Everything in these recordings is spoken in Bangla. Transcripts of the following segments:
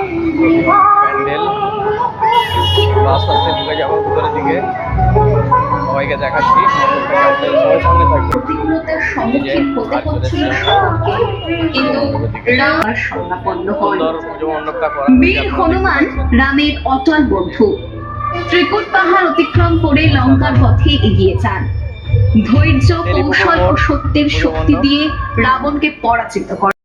প্যান্ডেল। আস্তে আস্তে ঢুকে যাব ভিতরের দিকে। সবাইকে দেখাচ্ছি। সবাই সঙ্গে থাকবে করা হনুমান রামের অটল বন্ধু। ত্রিকুট পাহাড় অতিক্রম করে লঙ্কার পথে এগিয়ে যান। ধৈর্য কৌশল ও সত্যের শক্তি দিয়ে রাবণকে পরাজিত করেন।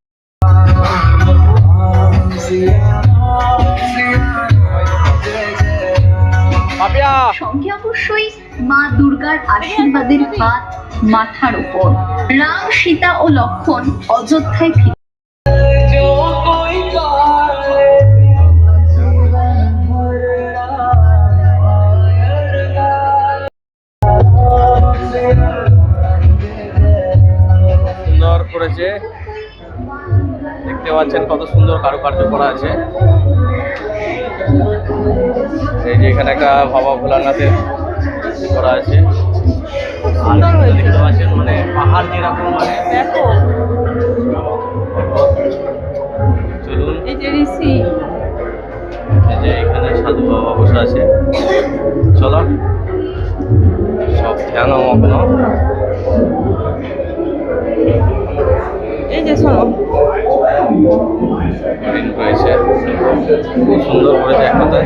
সঙ্গে অবশ্যই মা দুর্গার আশীর্বাদের হাত মাথার উপর। রাম, সীতা ও লক্ষণ অযোধ্যায় ফিরে। সুন্দর করেছে। দেখতে পাচ্ছেন কত সুন্দর কারুকার্য করা আছে। এই যে এখানে একটা বাবা ভোলানাথের করা আছে। সুন্দর দেখতে পাচ্ছেন মানে পাহাড় যেরকম মানে। চলুন। এই যে ঋষি। এই যে এখানে সাধু বাবা বসে আছে। চলো। সব ধ্যান মগ্ন। এই যে শোনো। খুব সুন্দর করেছে এক কথায়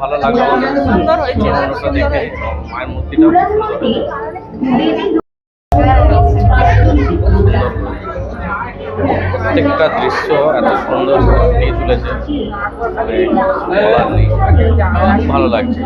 ভালো লাগল দেখে মায়ের মূর্তিটা প্রত্যেকটা দৃশ্য এত সুন্দর দিয়ে তুলেছে। মানে ভালো লাগছে।